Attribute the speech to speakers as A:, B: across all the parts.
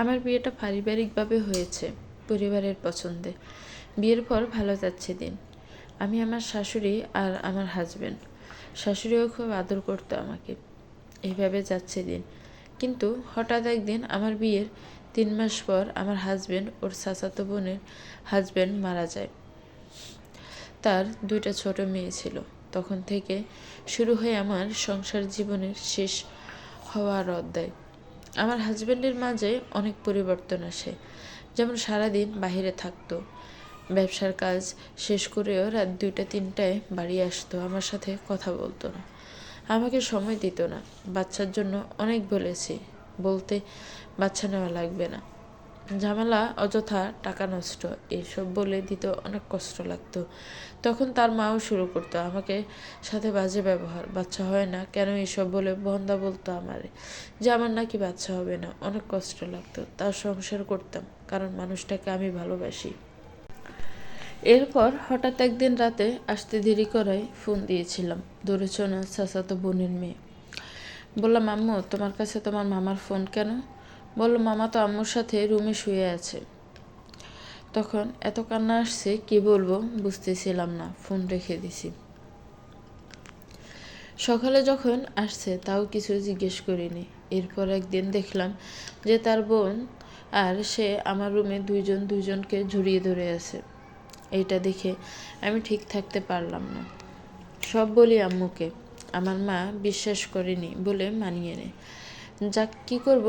A: আমার বিয়েটা পারিবারিকভাবে হয়েছে, পরিবারের পছন্দে। বিয়ের পর ভালো যাচ্ছে দিন। আমি আমার শাশুড়ি আর আমার হাজব্যান্ড শাশুড়িও খুব আদর করতো আমাকে। এইভাবে যাচ্ছে দিন। কিন্তু হঠাৎ একদিন আমার বিয়ের তিন মাস পর আমার হাজব্যান্ড ওর চাচাতো বোনের হাজবেন্ড মারা যায়। তার দুইটা ছোট মেয়ে ছিল। তখন থেকে শুরু হয়ে আমার সংসার জীবনের শেষ হওয়ার অধ্যায়। আমার হাজব্যান্ডের মাঝে অনেক পরিবর্তন আসে। যেমন সারাদিন বাহিরে থাকতো, ব্যবসার কাজ শেষ করেও রাত দুইটা, তিনটায় বাড়ি আসতো, আমার সাথে কথা বলতো না। আমাকে সময় দিত না। বাচ্চার জন্য অনেক বলেছি, বলতে বাচ্চা নেওয়া লাগবে না। ঝামেলা, অযথা টাকা নষ্ট এইসব বলে দিত অনেক কষ্ট লাগতো। তখন তার মাও শুরু করতো, আমাকে সাথে বাজে ব্যবহার, বাচ্চা হয় না, কেন এইসব বলে বন্দা বলতো আমারে? যে আমার নাকি বাচ্চা হবে না, অনেক কষ্ট লাগতো, তার সংসার করতাম, কারণ মানুষটাকে আমি ভালোবাসি। এরপর হঠাৎ একদিন রাতে আসতে দেরি করায় ফোন দিয়েছিলাম না চাচাতো বোনের মেয়ে। বললাম, আম্মু, তোমার কাছে তোমার মামার ফোন কেন? বলল, মামা তো আম্মুর সাথে রুমে শুয়ে আছে। তখন, এত কান্না আসছে, কি বলব? বুঝতেছিলাম না, ফোন রেখে দিছি। সকালে যখন আসছে, তাও কিছু জিজ্ঞেস করিনি। এরপর একদিন দেখলাম যে, তার বোন আর সে আমার রুমে দুইজন দুইজনকে জড়িয়ে ধরে আছে। এইটা দেখে আমি ঠিক থাকতে পারলাম না। সব বলি আম্মুকে, আমার মা বিশ্বাস করেনি বলে মানিয়ে নেয় যাক কী করব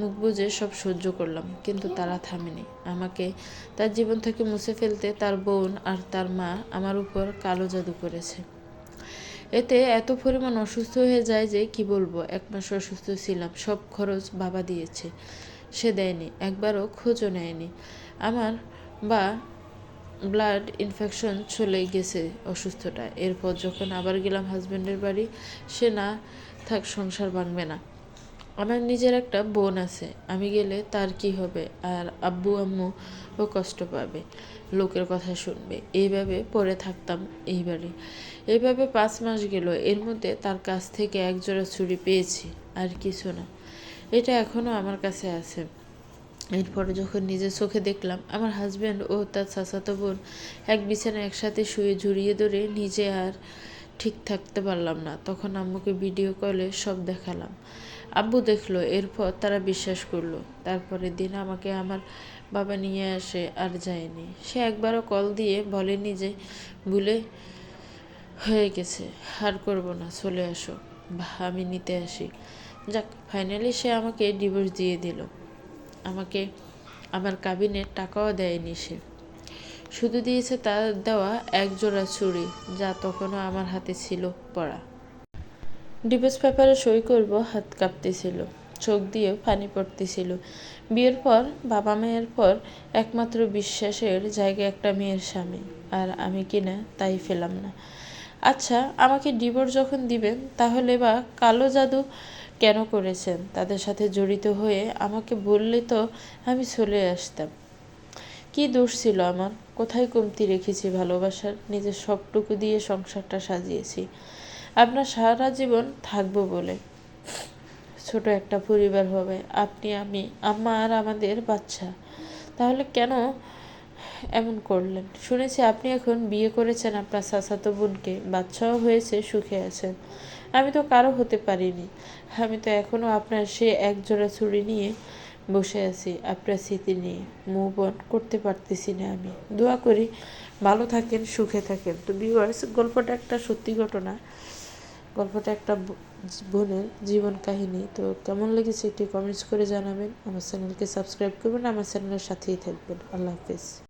A: মুখ বুঝে সব সহ্য করলাম, কিন্তু তারা থামেনি। আমাকে তার জীবন থেকে মুছে ফেলতে তার বোন আর তার মা আমার উপর কালো জাদু করেছে। এতে এত পরিমাণ অসুস্থ হয়ে যায় যে কি বলব, এক মাস অসুস্থ ছিলাম, সব খরচ বাবা দিয়েছে, সে দেয়নি, একবারও খোঁজও নেয়নি। আমার বা ব্লাড ইনফেকশন চলে গেছে অসুস্থটা, এরপর যখন আবার গেলাম হাজব্যান্ডের বাড়ি, সে না থাক সংসার ভাঙবে না। আমার নিজের একটা বোন আছে, আমি গেলে তার কি হবে? আর আব্বু, আম্মু ও কষ্ট পাবে, লোকের কথা শুনবে। এইভাবে পড়ে থাকতাম এইবারে এইভাবে পাঁচ মাস গেল, এর মধ্যে তার কাছ থেকে এক জোড়া ছুরি পেয়েছি, আর কিছু না। এটা এখনও আমার কাছে আছে। এরপরে যখন নিজের চোখে দেখলাম, আমার হাজব্যান্ড ও তার চাচাতো বোন এক বিছানায় একসাথে শুয়ে ঝুড়িয়ে ধরে নিজে আর ঠিক থাকতে পারলাম না। তখন আম্মুকে ভিডিও কলে সব দেখালাম। আব্বু দেখল, এরপর তারা বিশ্বাস করল। তারপরের দিন আমাকে আমার বাবা নিয়ে আসে আর যায়নি। সে একবারও কল দিয়ে বলেনি যে ভুলে হয়ে গেছে। আর করব না, চলে আসো। আমি নিতে আসি। যাক ফাইনালি সে আমাকে ডিভোর্স দিয়ে দিল। আমাকে, আমার কাবিনের টাকাও দেয়নি সে। শুধু দিয়েছে তার দেওয়া এক জোড়া চুড়ি যা তখনও আমার হাতে ছিল পড়া। ডিভোর্স পেপারে সই করব, হাত কাঁপতেছিল, চোখ দিয়ে পানি পড়তেছিল। বিয়ের পর, বাবা মায়ের পর একমাত্র বিশ্বাসের জায়গায় একটা মেয়ের স্বামী, আর আমি কিনা তাই ফেলাম না। আচ্ছা আমাকে ডিভোর্স যখন দিবেন, তাহলে বা কালো জাদু কেন করেছেন? তাদের সাথে জড়িত হয়ে আমাকে বললে তো আমি চলে আসতাম। কি দোষ ছিল আমার? কোথায় কমতি রেখেছি ভালোবাসার? নিজের সবটুকু দিয়ে সংসারটা সাজিয়েছি। আপনার সারা জীবন থাকব বলে। ছোট একটা পরিবার হবে। আপনি, আমি, আম্মা আর আমাদের বাচ্চা। তাহলে কেন এমন করলেন? শুনেছি আপনি এখন বিয়ে করেছেন আপনার চাচাতো বোনকে। বাচ্চাও হয়েছে, সুখে আছেন। আমি তো কারও হতে পারিনি। আমি তো এখনও আপনার সে এক জোড়া ছুরি নিয়ে বসে আছি, আপনার স্মৃতি নিয়ে। মুভ অন করতে পারতেছি না আমি। দোয়া করি, ভালো থাকেন, সুখে থাকেন। তো ভিউয়ার্স গল্পটা একটা সত্যি ঘটনা। গল্পটা একটা বোনের জীবন কাহিনী। তো কেমন লেগেছে একটি কমেন্টস করে জানাবেন। আমার চ্যানেলকে সাবস্ক্রাইব করবেন, আমার চ্যানেলের সাথেই থাকবেন। আল্লাহ হাফিজ।